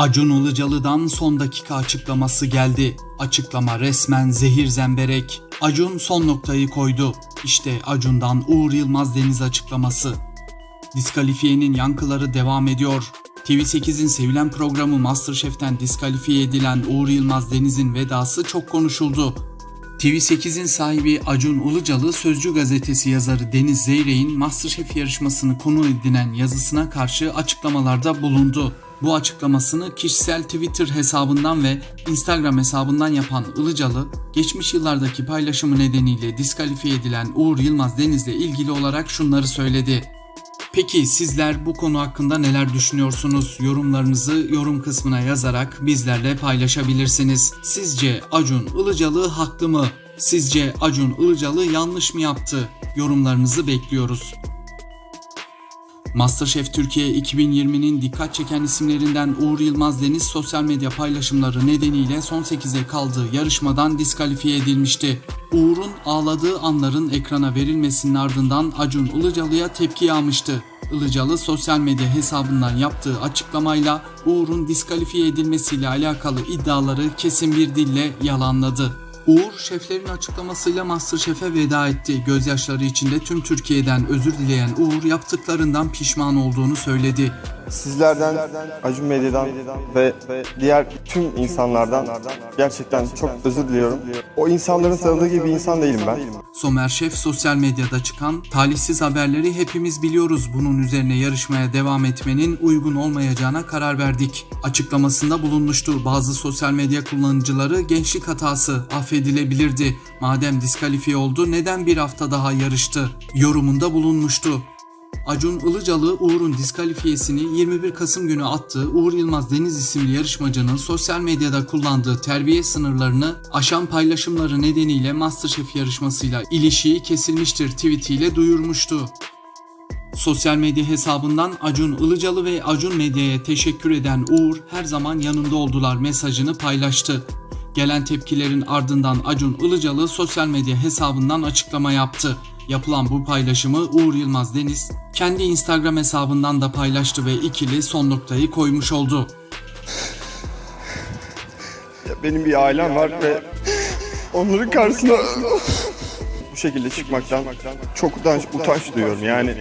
Acun Ilıcalı'dan son dakika açıklaması geldi. Açıklama resmen zehir zemberek. Acun son noktayı koydu. İşte Acun'dan Uğur Yılmaz Deniz açıklaması. Diskalifiyenin yankıları devam ediyor. TV8'in sevilen programı Masterchef'ten diskalifiye edilen Uğur Yılmaz Deniz'in vedası çok konuşuldu. TV8'in sahibi Acun Ilıcalı Sözcü gazetesi yazarı Deniz Zeyrek'in Masterchef yarışmasını konu edinen yazısına karşı açıklamalarda bulundu. Bu açıklamasını kişisel Twitter hesabından ve Instagram hesabından yapan Ilıcalı, geçmiş yıllardaki paylaşımı nedeniyle diskalifiye edilen Uğur Yılmaz Deniz'le ilgili olarak şunları söyledi. Peki sizler bu konu hakkında neler düşünüyorsunuz? Yorumlarınızı yorum kısmına yazarak bizlerle paylaşabilirsiniz. Sizce Acun Ilıcalı haklı mı? Sizce Acun Ilıcalı yanlış mı yaptı? Yorumlarınızı bekliyoruz. Masterchef Türkiye 2020'nin dikkat çeken isimlerinden Uğur Yılmaz Deniz sosyal medya paylaşımları nedeniyle son 8'e kaldığı yarışmadan diskalifiye edilmişti. Uğur'un ağladığı anların ekrana verilmesinin ardından Acun Ilıcalı'ya tepki yağmıştı. Ilıcalı sosyal medya hesabından yaptığı açıklamayla Uğur'un diskalifiye edilmesiyle alakalı iddiaları kesin bir dille yalanladı. Uğur şeflerin açıklamasıyla Masterchef'e veda etti. Gözyaşları içinde tüm Türkiye'den özür dileyen Uğur yaptıklarından pişman olduğunu söyledi. Sizlerden, Acun Medya'dan ve diğer tüm insanlardan gerçekten çok özür diliyorum. O insanların tanıdığı gibi insan değilim ben. Somer Şef sosyal medyada çıkan talihsiz haberleri hepimiz biliyoruz. Bunun üzerine yarışmaya devam etmenin uygun olmayacağına karar verdik. Açıklamasında bulunmuştu. Bazı sosyal medya kullanıcıları gençlik hatası affedilebilirdi. Madem diskalifiye oldu neden bir hafta daha yarıştı? Yorumunda bulunmuştu. Acun Ilıcalı Uğur'un diskalifiyesini 21 Kasım günü attığı Uğur Yılmaz Deniz isimli yarışmacının sosyal medyada kullandığı terbiye sınırlarını aşan paylaşımları nedeniyle Masterchef yarışmasıyla ilişiği kesilmiştir tweetiyle duyurmuştu. Sosyal medya hesabından Acun Ilıcalı ve Acun Medya'ya teşekkür eden Uğur her zaman yanında oldular mesajını paylaştı. Gelen tepkilerin ardından Acun Ilıcalı sosyal medya hesabından açıklama yaptı. Yapılan bu paylaşımı Uğur Yılmaz Deniz kendi Instagram hesabından da paylaştı ve ikili son noktayı koymuş oldu. Ya Benim bir ailem var ve onların karşısına bu şekilde çıkmaktan çok utanç, utanç duyuyorum yani.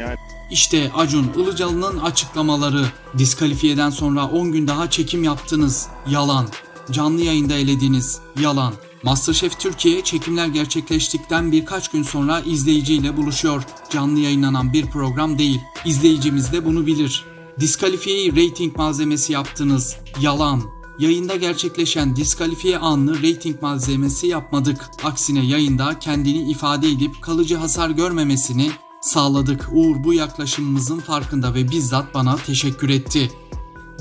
İşte Acun Ilıcalı'nın açıklamaları. Diskalifiyeden sonra 10 gün daha çekim yaptınız. Yalan. Canlı yayında elediniz. Yalan. Masterchef Türkiye çekimler gerçekleştikten birkaç gün sonra izleyiciyle buluşuyor. Canlı yayınlanan bir program değil. İzleyicimiz de bunu bilir. Diskalifiyeyi reyting malzemesi yaptınız. Yalan. Yayında gerçekleşen diskalifiye anını reyting malzemesi yapmadık. Aksine yayında kendini ifade edip kalıcı hasar görmemesini sağladık. Uğur bu yaklaşımımızın farkında ve bizzat bana teşekkür etti.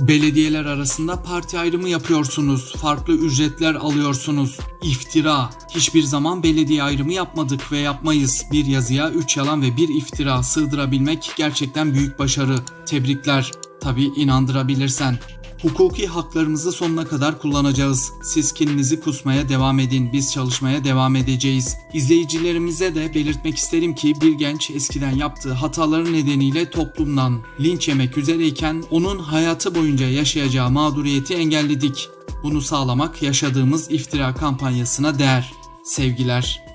Belediyeler arasında parti ayrımı yapıyorsunuz. Farklı ücretler alıyorsunuz. İftira. Hiçbir zaman belediye ayrımı yapmadık ve yapmayız. Bir yazıya 3 yalan ve bir iftira sığdırabilmek gerçekten büyük başarı. Tebrikler. Tabi inandırabilirsen. Hukuki haklarımızı sonuna kadar kullanacağız. Siz kininizi kusmaya devam edin. Biz çalışmaya devam edeceğiz. İzleyicilerimize de belirtmek isterim ki bir genç eskiden yaptığı hataları nedeniyle toplumdan linç yemek üzereyken onun hayatı boyunca yaşayacağı mağduriyeti engelledik. Bunu sağlamak yaşadığımız iftira kampanyasına değer. Sevgiler.